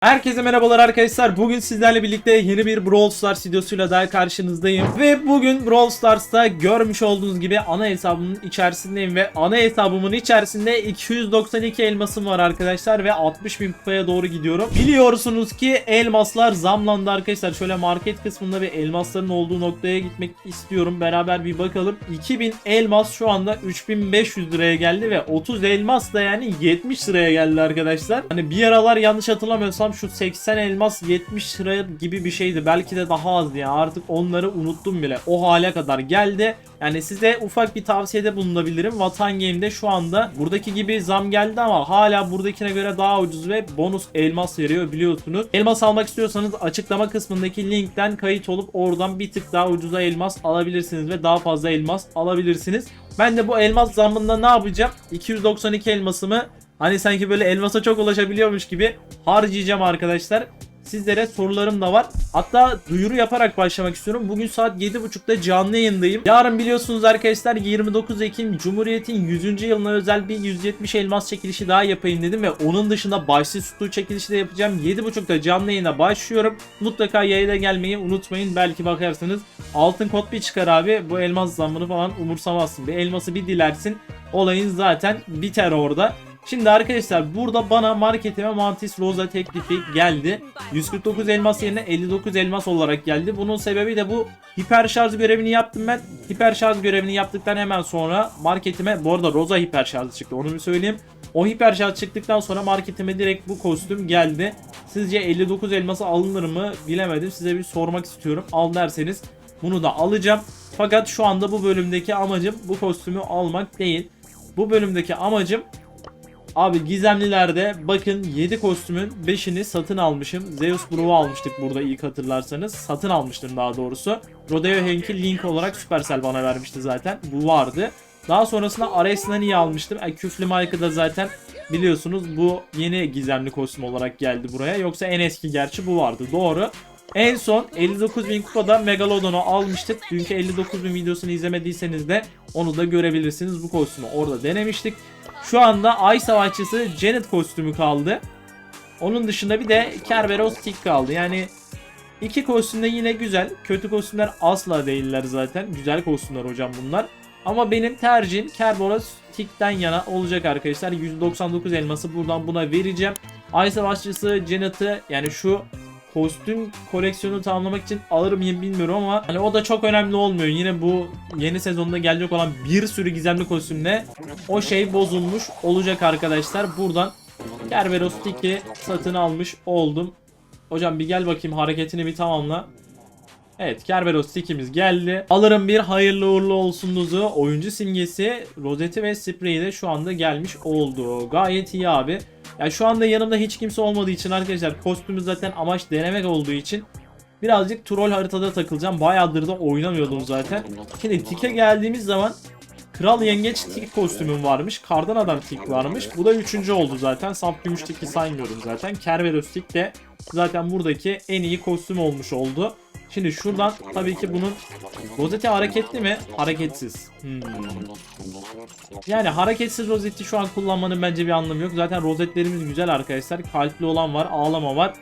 Herkese merhabalar arkadaşlar. Bugün sizlerle birlikte yeni bir Brawl Stars videosuyla daha karşınızdayım. Ve bugün Brawl Stars'ta görmüş olduğunuz gibi ana hesabımın içerisindeyim ve ana hesabımın içerisinde 292 elmasım var arkadaşlar ve 60 bin kupaya doğru gidiyorum. Biliyorsunuz ki elmaslar zamlandı arkadaşlar. Şöyle market kısmında bir elmasların olduğu noktaya gitmek istiyorum. Beraber bir bakalım. 2000 elmas şu anda 3500 liraya geldi ve 30 elmas da yani 70 liraya geldi arkadaşlar. Hani bir aralar yanlış hatırlamıyorsam şu 80 elmas 70 lira gibi bir şeydi. Belki de daha azdı ya. Artık onları unuttum bile. O hale kadar geldi. Yani size ufak bir tavsiyede bulunabilirim. Vatan Game'de şu anda buradaki gibi zam geldi ama hala buradakine göre daha ucuz ve bonus elmas veriyor biliyorsunuz. Elmas almak istiyorsanız açıklama kısmındaki linkten kayıt olup oradan bir tık daha ucuza elmas alabilirsiniz ve daha fazla elmas alabilirsiniz. Ben de bu elmas zammında ne yapacağım? 292 elmasımı Hani sanki böyle elmasa çok ulaşabiliyormuş gibi harcayacağım arkadaşlar. Sizlere sorularım da var. Hatta duyuru yaparak başlamak istiyorum. Bugün saat 7.30'da canlı yayındayım. Yarın biliyorsunuz arkadaşlar 29 Ekim Cumhuriyet'in 100. yılına özel bir 170 elmas çekilişi daha yapayım dedim ve onun dışında başlık sütü çekilişi de yapacağım. 7.30'da canlı yayına başlıyorum. Mutlaka yayına gelmeyi unutmayın. Belki bakarsınız altın kod bir çıkar abi. Bu elmas zammını falan umursamazsın. Bir elması bir dilersin. Olayın zaten biter orada. Şimdi arkadaşlar burada bana marketime Mantis Rosa teklifi geldi. 149 elmas yerine 59 elmas olarak geldi. Bunun sebebi de bu hiper şarj görevini yaptım ben. Hiper şarj görevini yaptıktan hemen sonra marketime bu arada Rosa hiper şarj çıktı onu bir söyleyeyim. O hiper şarj çıktıktan sonra marketime direkt bu kostüm geldi. Sizce 59 elması alınır mı bilemedim. Size bir sormak istiyorum. Al derseniz bunu da alacağım. Fakat şu anda bu bölümdeki amacım bu kostümü almak değil. Bu bölümdeki amacım Abi gizemlilerde bakın 7 kostümün 5'ini satın almışım. Zeus Brew'u almıştık burada ilk hatırlarsanız. Satın almıştım daha doğrusu. Rodeo Hank'i link olarak Supercell bana vermişti zaten. Bu vardı. Daha sonrasında Ares Nani'yi almıştım. E, Küflü Mike'ı da zaten biliyorsunuz bu yeni gizemli kostüm olarak geldi buraya. Yoksa en eski gerçi bu vardı. Doğru. En son 59.000 kupada Megalodon'u almıştık. Dünkü 59.000 videosunu izlemediyseniz de onu da görebilirsiniz. Bu kostümü orada denemiştik. Şu anda Ay Savaşçısı Janet kostümü kaldı. Onun dışında bir de Kerberos Tick kaldı. Yani iki kostüm de yine güzel. Kötü kostümler asla değiller zaten. Güzel kostümler hocam bunlar. Ama benim tercihim Kerberos Tick'ten yana olacak arkadaşlar. 199 elması buradan buna vereceğim. Ay Savaşçısı Janet'ı yani şu kostüm koleksiyonu tamamlamak için alır mıyım bilmiyorum ama hani o da çok önemli olmuyor. Yine bu yeni sezonda gelecek olan bir sürü gizemli kostümle o şey bozulmuş olacak arkadaşlar. Buradan Kerberos Tick'i satın almış oldum. Hocam bir gel bakayım hareketini bir tamamla. Evet Kerberos stickimiz geldi. Alırım bir hayırlı uğurlu olsunuzu. Oyuncu simgesi, rozeti ve spreyi de şu anda gelmiş oldu. Gayet iyi abi. Ya şu anda yanımda hiç kimse olmadığı için arkadaşlar kostümü zaten amaç denemek olduğu için birazcık troll haritada takılacağım. Bayağıdır da oynamıyordum zaten. Şimdi tike geldiğimiz zaman Kral Yengeç tik kostümüm varmış. Kardan Adam tik varmış. Bu da üçüncü oldu zaten. Saf Gümüş tiki saymıyorum zaten. Kerberos tik de zaten buradaki en iyi kostüm olmuş oldu. Şimdi şuradan tabii ki bunun rozeti hareketli mi? Hareketsiz. Hmm. Yani hareketsiz rozeti şu an kullanmanın bence bir anlamı yok. Zaten rozetlerimiz güzel arkadaşlar. Kalpli olan var, ağlama var.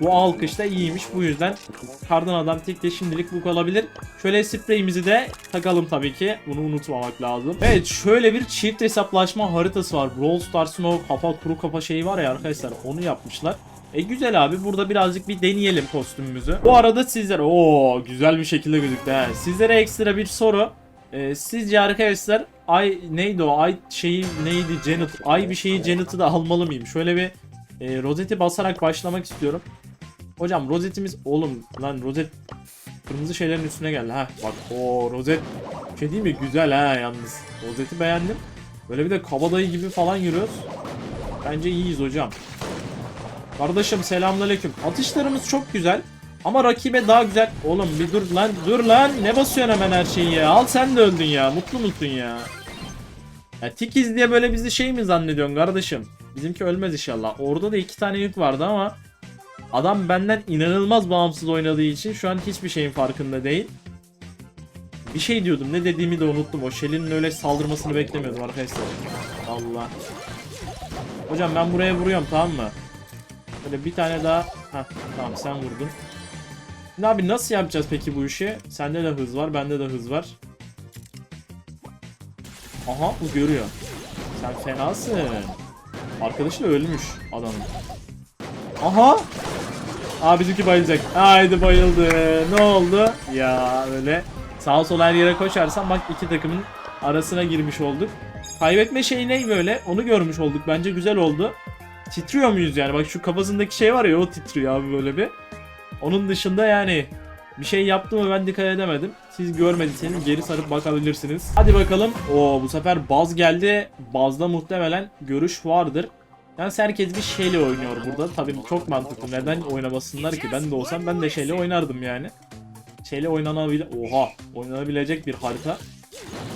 Bu alkış da iyiymiş. Bu yüzden kardan adam tek de şimdilik bu kalabilir. Şöyle spreyimizi de takalım tabii ki. Bunu unutmamak lazım. Evet şöyle bir çift hesaplaşma haritası var. Brawl Stars'ın o kafa kuru kafa şeyi var ya arkadaşlar. Onu yapmışlar. E güzel abi burada birazcık bir deneyelim kostümümüzü. Bu arada sizler o güzel bir şekilde gözüktü he. Sizlere ekstra bir soru. E, sizce arkadaşlar ay neydi o ay şeyi neydi Janet ay bir şeyi Janet'ı da almalı mıyım? Şöyle bir e, rozeti basarak başlamak istiyorum. Hocam rozetimiz oğlum lan rozet kırmızı şeylerin üstüne geldi ha. Bak o rozet şey değil mi güzel ha yalnız. Rozeti beğendim. Böyle bir de kabadayı gibi falan yürüyoruz. Bence iyiyiz hocam. Kardeşim selamünaleyküm. Atışlarımız çok güzel. Ama rakibe daha güzel. Oğlum bir dur lan dur lan. Ne basıyorsun hemen her şeyi ya. Al sen de öldün ya. Mutlu musun ya? Ya tikiz diye böyle bizi şey mi zannediyorsun kardeşim? Bizimki ölmez inşallah. Orada da iki tane yük vardı ama adam benden inanılmaz bağımsız oynadığı için şu an hiçbir şeyin farkında değil. Bir şey diyordum. Ne dediğimi de unuttum. O Shelly'nin öyle saldırmasını beklemiyordum arkadaşlar. Allah. Hocam ben buraya vuruyorum tamam mı? Böyle bir tane daha. Heh, tamam sen vurdun. Şimdi abi nasıl yapacağız peki bu işi? Sende de hız var, bende de hız var. Aha bu görüyor. Sen fenasın. Arkadaşı da ölmüş adamın. Aha! Aa bizimki bayılacak. Haydi bayıldı. Ne oldu? Ya öyle sağa sola her yere koşarsan bak iki takımın arasına girmiş olduk. Kaybetme şeyi ne böyle? Onu görmüş olduk. Bence güzel oldu. Titriyor muyuz yani? Bak şu kafasındaki şey var ya o titriyor abi böyle bir. Onun dışında yani bir şey yaptı mı ben dikkat edemedim. Siz görmediyseniz geri sarıp bakabilirsiniz. Hadi bakalım. Oo bu sefer baz geldi. Bazda muhtemelen görüş vardır. Yani herkes bir şeyle oynuyor burada. Tabii çok mantıklı. Neden oynamasınlar ki? Ben de olsam ben de şeyle oynardım yani. Şeyle oynanabile... Oha! Oynanabilecek bir harita.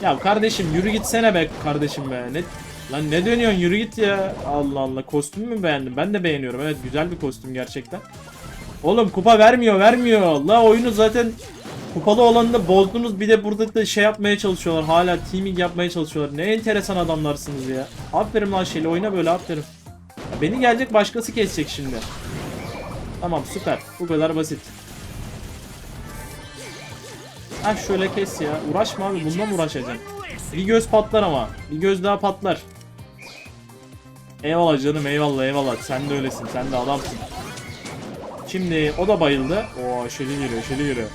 Ya kardeşim yürü gitsene be kardeşim be. Ne... Lan ne dönüyorsun yürü git ya. Allah Allah. Kostümü mü beğendin? Ben de beğeniyorum. Evet güzel bir kostüm gerçekten. Oğlum kupa vermiyor vermiyor. La oyunu zaten kupalı olanı da bozdunuz. Bir de burada da şey yapmaya çalışıyorlar. Hala teaming yapmaya çalışıyorlar. Ne enteresan adamlarsınız ya. Aferin lan şeyle oyna böyle aferin. Beni gelecek başkası kesecek şimdi. Tamam süper. Bu kadar basit. Ha şöyle kes ya. Uğraşma abi bundan mı uğraşacaksın? Bir göz patlar ama. Bir göz daha patlar. Eyvallah canım eyvallah eyvallah. Sen de öylesin. Sen de adamsın. Şimdi o da bayıldı. Oo şeli geliyor şeli geliyor.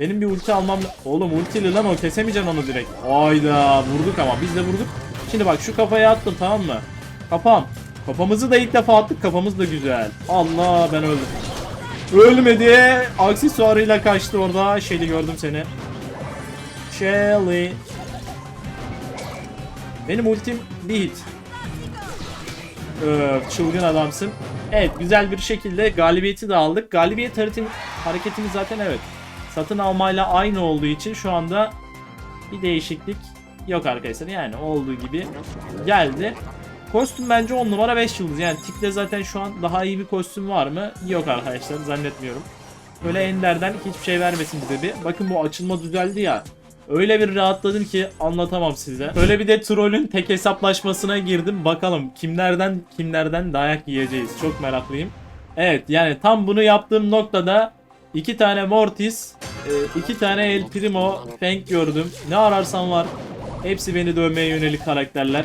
Benim bir ulti almam... Oğlum ultili lan o kesemeyeceksin onu direkt. Ayda vurduk ama biz de vurduk. Şimdi bak şu kafaya attım tamam mı? Kafam. Kafamızı da ilk defa attık kafamız da güzel. Allah ben öldüm. Ölmedi. Aksesuarıyla kaçtı orada. Shelly gördüm seni. Shelly. Benim ultim bir hit. Öf, çılgın adamsın. Evet güzel bir şekilde galibiyeti de aldık. Galibiyet haritim, hareketimiz zaten evet. Satın almayla aynı olduğu için şu anda bir değişiklik yok arkadaşlar. Yani olduğu gibi geldi. Kostüm bence 10 numara 5 yıldız. Yani tipte zaten şu an daha iyi bir kostüm var mı? Yok arkadaşlar zannetmiyorum. Böyle Ender'den hiçbir şey vermesin bize bir. Bakın bu açılma düzeldi ya. Öyle bir rahatladım ki anlatamam size. Öyle bir de trollün tek hesaplaşmasına girdim. Bakalım kimlerden kimlerden dayak yiyeceğiz. Çok meraklıyım. Evet yani tam bunu yaptığım noktada iki tane Mortis, e, iki tane El Primo, Fang gördüm. Ne ararsan var. Hepsi beni dövmeye yönelik karakterler.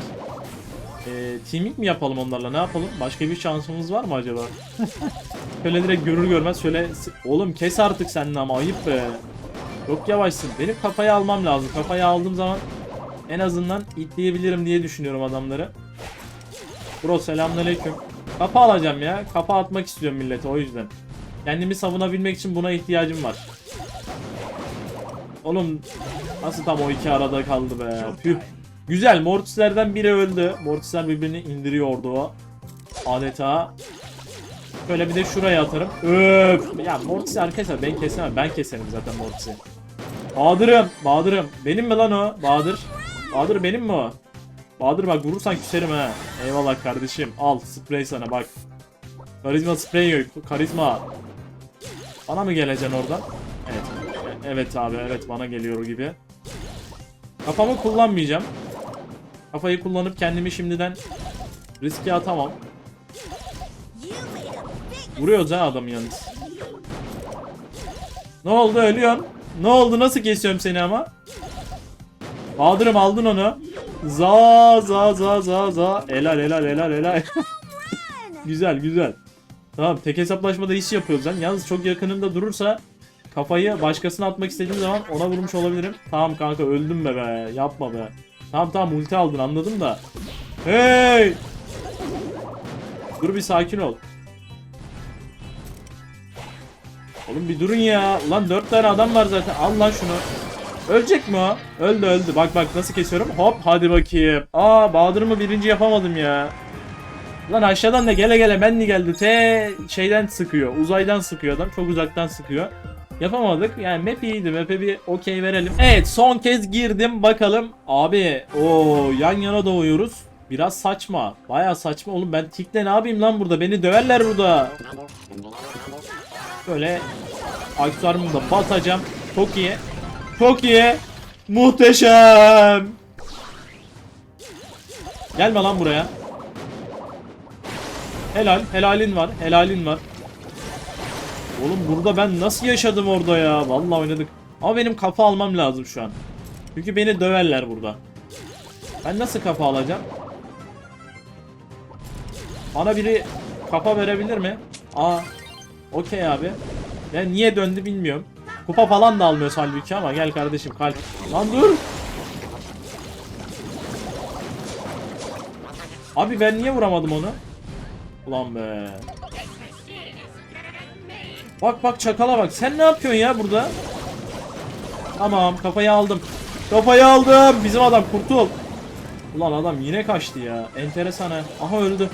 E, teaming mi yapalım onlarla ne yapalım? Başka bir şansımız var mı acaba? şöyle direkt görür görmez şöyle... Oğlum kes artık sen de ama ayıp be. Çok yavaşsın. Benim kafayı almam lazım. Kafayı aldığım zaman en azından itleyebilirim diye düşünüyorum adamları. Bro selamünaleyküm. Kafa alacağım ya. Kafa atmak istiyorum millete o yüzden. Kendimi savunabilmek için buna ihtiyacım var. Oğlum nasıl tam o iki arada kaldı be. Püh. Güzel. Mortislerden biri öldü. Mortisler birbirini indiriyordu o. Adeta. Şöyle bir de şuraya atarım. Öf. Ya Mortis arkadaşlar ben kesemem. Ben keserim zaten Mortis'i. Bahadır'ım. Bahadır'ım. Benim mi lan o? Bahadır. Bahadır benim mi o? Bahadır bak vurursan küserim ha. Eyvallah kardeşim. Al sprey sana bak. Karizma sprey yok. Karizma. Bana mı geleceksin oradan? Evet. Evet abi evet bana geliyor gibi. Kafamı kullanmayacağım. Kafayı kullanıp kendimi şimdiden riske atamam. Vuruyoruz ha adam yalnız. Ne oldu ölüyorsun? Ne oldu nasıl kesiyorum seni ama? Bahadır'ım aldın onu. Za za za za za. Helal helal helal helal. güzel güzel. Tamam tek hesaplaşmada iş yapıyoruz lan. Yalnız çok yakınında durursa kafayı başkasına atmak istediğim zaman ona vurmuş olabilirim. Tamam kanka öldüm be be. Yapma be. Tamam tamam ulti aldın anladım da. Hey! Dur bir sakin ol. Oğlum bir durun ya. Ulan 4 tane adam var zaten. Al lan şunu. Ölecek mi o? Öldü öldü. Bak bak nasıl kesiyorum. Hop hadi bakayım. Aa Bahadır'ımı birinci yapamadım ya. Lan aşağıdan da gele gele ben de geldi. Te şeyden sıkıyor. Uzaydan sıkıyor adam. Çok uzaktan sıkıyor. Yapamadık. Yani map iyiydi. Map'e bir okey verelim. Evet son kez girdim. Bakalım. Abi o yan yana doğuyoruz. Biraz saçma. Baya saçma. Oğlum ben tikle ne yapayım lan burada? Beni döverler burada. Böyle aksesuarımı da batacağım. Çok iyi. Çok iyi. Muhteşem. Gelme lan buraya. Helal. Helalin var. Helalin var. Oğlum burada ben nasıl yaşadım orada ya? Vallahi oynadık. Ama benim kafa almam lazım şu an. Çünkü beni döverler burada. Ben nasıl kafa alacağım? Bana biri kafa verebilir mi? Aa. Okey abi. Ya niye döndü bilmiyorum. Kupa falan da almıyor halbuki ama gel kardeşim kalp. Lan dur. Abi ben niye vuramadım onu? Ulan be. Bak bak çakala bak. Sen ne yapıyorsun ya burada? Tamam kafayı aldım. Kafayı aldım. Bizim adam kurtul. Ulan adam yine kaçtı ya. Enteresan ha. Aha öldü.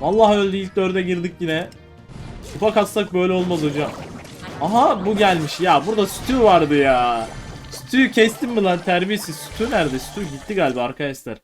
Vallahi öldü ilk dörde girdik yine. Kupa katsak böyle olmaz hocam. Aha bu gelmiş. Ya burada Stu vardı ya. Stu'yu kestim mi lan terbiyesiz. Stu nerede? Stu gitti galiba arkadaşlar.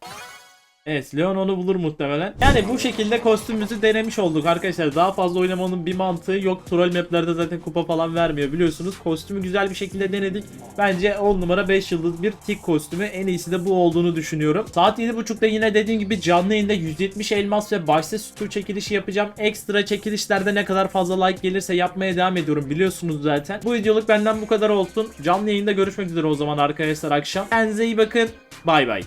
Evet Leon onu bulur muhtemelen. Yani bu şekilde kostümümüzü denemiş olduk arkadaşlar. Daha fazla oynamanın bir mantığı yok. Troll maplerde zaten kupa falan vermiyor biliyorsunuz. Kostümü güzel bir şekilde denedik. Bence 10 numara 5 yıldız bir tik kostümü. En iyisi de bu olduğunu düşünüyorum. Saat 7.30'da yine dediğim gibi canlı yayında 170 elmas ve başta sütü çekilişi yapacağım. Ekstra çekilişlerde ne kadar fazla like gelirse yapmaya devam ediyorum biliyorsunuz zaten. Bu videoluk benden bu kadar olsun. Canlı yayında görüşmek üzere o zaman arkadaşlar akşam. Kendinize iyi bakın. Bay bay.